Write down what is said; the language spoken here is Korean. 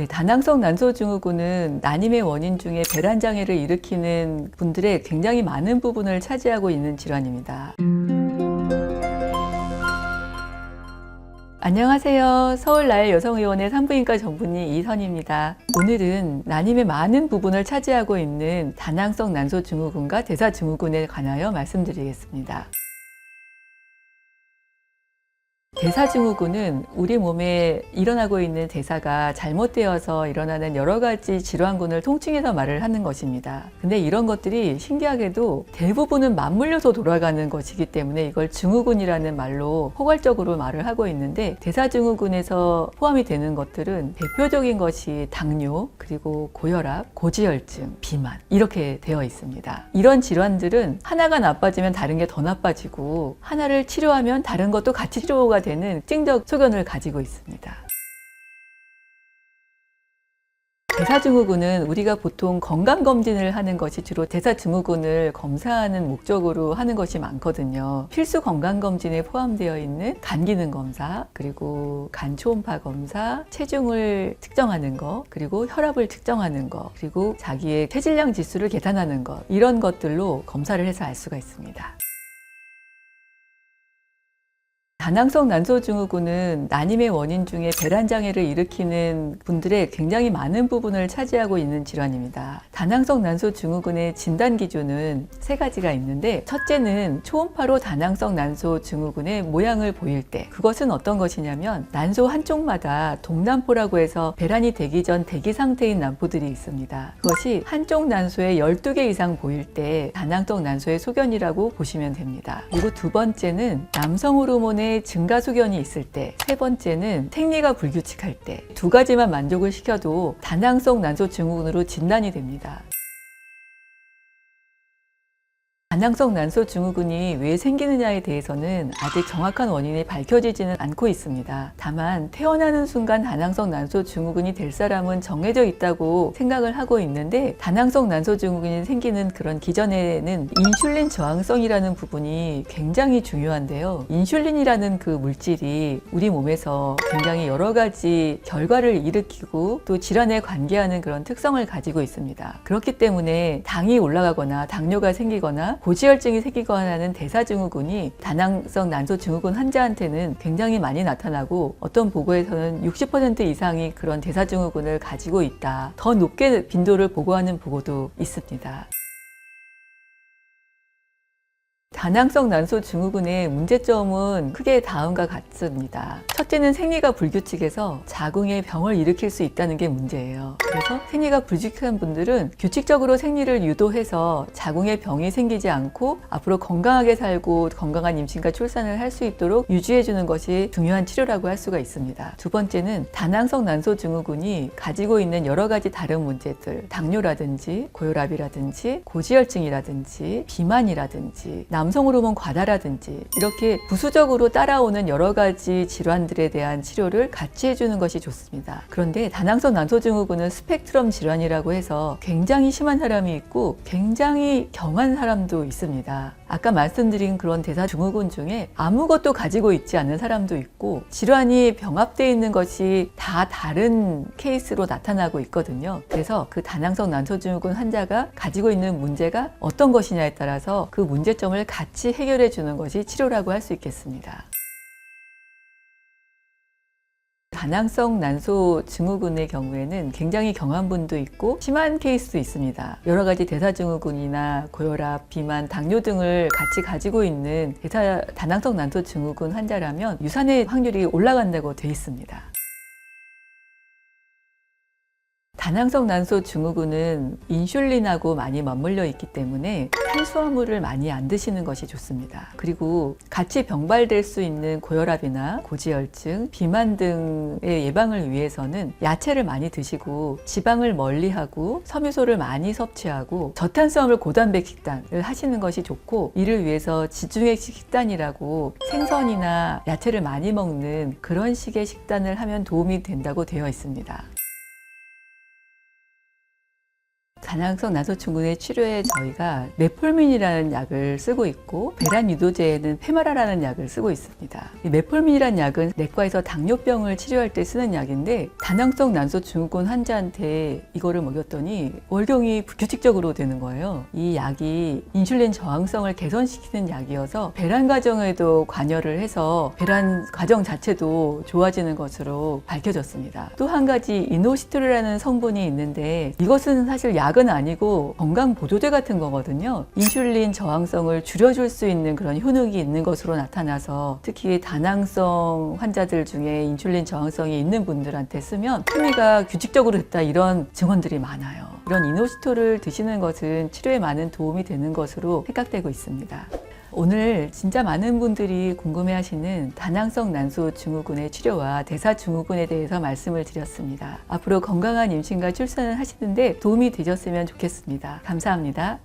네, 다낭성 난소증후군은 난임의 원인 중에 배란 장애를 일으키는 분들의 굉장히 많은 부분을 차지하고 있는 질환입니다. 안녕하세요. 서울나의 여성의원의 산부인과 전문의 이선입니다. 오늘은 난임의 많은 부분을 차지하고 있는 다낭성 난소증후군과 대사증후군에 관하여 말씀드리겠습니다. 대사증후군은 우리 몸에 일어나고 있는 대사가 잘못되어서 일어나는 여러 가지 질환군을 통칭해서 말을 하는 것입니다. 근데 이런 것들이 신기하게도 대부분은 맞물려서 돌아가는 것이기 때문에 이걸 증후군이라는 말로 포괄적으로 말을 하고 있는데 대사증후군에서 포함이 되는 것들은 대표적인 것이 당뇨, 그리고 고혈압, 고지혈증, 비만 이렇게 되어 있습니다. 이런 질환들은 하나가 나빠지면 다른 게 더 나빠지고 하나를 치료하면 다른 것도 같이 치료가 되는 특징적 소견을 가지고 있습니다. 대사증후군은 우리가 보통 건강검진을 하는 것이 주로 대사증후군을 검사하는 목적으로 하는 것이 많거든요. 필수 건강검진에 포함되어 있는 간 기능 검사, 그리고 간 초음파 검사, 체중을 측정하는 것, 그리고 혈압을 측정하는 것, 그리고 자기의 체질량 지수를 계산하는 것, 이런 것들로 검사를 해서 알 수가 있습니다. 다낭성 난소증후군은 난임의 원인 중에 배란 장애를 일으키는 분들의 굉장히 많은 부분을 차지하고 있는 질환입니다. 다낭성 난소증후군의 진단 기준은 세 가지가 있는데 첫째는 초음파로 다낭성 난소증후군의 모양을 보일 때 그것은 어떤 것이냐면 난소 한쪽마다 동남포라고 해서 배란이 되기 전 대기 상태인 난포들이 있습니다. 그것이 한쪽 난소에 12개 이상 보일 때 다낭성 난소의 소견이라고 보시면 됩니다. 그리고 두 번째는 남성 호르몬의 증가 소견이 있을 때, 세 번째는 생리가 불규칙할 때, 두 가지만 만족을 시켜도 다낭성 난소 증후군으로 진단이 됩니다. 다낭성 난소 증후군이 왜 생기느냐에 대해서는 아직 정확한 원인이 밝혀지지는 않고 있습니다. 다만 태어나는 순간 다낭성 난소 증후군이 될 사람은 정해져 있다고 생각을 하고 있는데 다낭성 난소 증후군이 생기는 그런 기전에는 인슐린 저항성이라는 부분이 굉장히 중요한데요. 인슐린이라는 그 물질이 우리 몸에서 굉장히 여러 가지 결과를 일으키고 또 질환에 관계하는 그런 특성을 가지고 있습니다. 그렇기 때문에 당이 올라가거나 당뇨가 생기거나 고지혈증이 생기거나 하는 대사증후군이 다낭성 난소증후군 환자한테는 굉장히 많이 나타나고 어떤 보고에서는 60% 이상이 그런 대사증후군을 가지고 있다. 더 높게 빈도를 보고하는 보고도 있습니다. 다낭성 난소 증후군의 문제점은 크게 다음과 같습니다. 첫째는 생리가 불규칙해서 자궁에 병을 일으킬 수 있다는 게 문제예요. 그래서 생리가 불규칙한 분들은 규칙적으로 생리를 유도해서 자궁에 병이 생기지 않고 앞으로 건강하게 살고 건강한 임신과 출산을 할 수 있도록 유지해 주는 것이 중요한 치료라고 할 수가 있습니다. 두 번째는 다낭성 난소 증후군이 가지고 있는 여러 가지 다른 문제들, 당뇨라든지 고혈압이라든지 고지혈증이라든지 비만이라든지 남성 호르몬 과다라든지 이렇게 부수적으로 따라오는 여러 가지 질환들에 대한 치료를 같이 해주는 것이 좋습니다. 그런데 다낭성 난소증후군은 스펙트럼 질환이라고 해서 굉장히 심한 사람이 있고 굉장히 경한 사람도 있습니다. 아까 말씀드린 그런 대사증후군 중에 아무것도 가지고 있지 않는 사람도 있고 질환이 병합되어 있는 것이 다 다른 케이스로 나타나고 있거든요. 그래서 그 다낭성 난소증후군 환자가 가지고 있는 문제가 어떤 것이냐에 따라서 그 문제점을 같이 해결해 주는 것이 치료라고 할 수 있겠습니다. 다낭성 난소 증후군의 경우에는 굉장히 경한 분도 있고 심한 케이스도 있습니다. 여러 가지 대사증후군이나 고혈압, 비만, 당뇨 등을 같이 가지고 있는 대사 다낭성 난소 증후군 환자라면 유산의 확률이 올라간다고 돼 있습니다. 다낭성 난소 증후군은 인슐린하고 많이 맞물려 있기 때문에 탄수화물을 많이 안 드시는 것이 좋습니다. 그리고 같이 병발될 수 있는 고혈압이나 고지혈증, 비만 등의 예방을 위해서는 야채를 많이 드시고 지방을 멀리하고 섬유소를 많이 섭취하고 저탄수화물 고단백 식단을 하시는 것이 좋고 이를 위해서 지중해식 식단이라고 생선이나 야채를 많이 먹는 그런 식의 식단을 하면 도움이 된다고 되어 있습니다. 다낭성 난소증후군의 치료에 저희가 메폴민이라는 약을 쓰고 있고 배란 유도제에는 페마라라는 약을 쓰고 있습니다. 이 메폴민이라는 약은 내과에서 당뇨병을 치료할 때 쓰는 약인데 다낭성 난소증후군 환자한테 이거를 먹였더니 월경이 불규칙적으로 되는 거예요. 이 약이 인슐린 저항성을 개선시키는 약이어서 배란 과정에도 관여를 해서 배란 과정 자체도 좋아지는 것으로 밝혀졌습니다. 또 한 가지 이노시트르라는 성분이 있는데 이것은 사실 약은 아니고 건강 보조제 같은 거거든요. 인슐린 저항성을 줄여줄 수 있는 그런 효능이 있는 것으로 나타나서 특히 다낭성 환자들 중에 인슐린 저항성이 있는 분들한테 쓰면 흥미가 규칙적으로 됐다 이런 증언들이 많아요. 이런 이노시토를 드시는 것은 치료에 많은 도움이 되는 것으로 생각되고 있습니다. 오늘 진짜 많은 분들이 궁금해하시는 다낭성 난소 증후군의 치료와 대사 증후군에 대해서 말씀을 드렸습니다. 앞으로 건강한 임신과 출산을 하시는데 도움이 되셨으면 좋겠습니다. 감사합니다.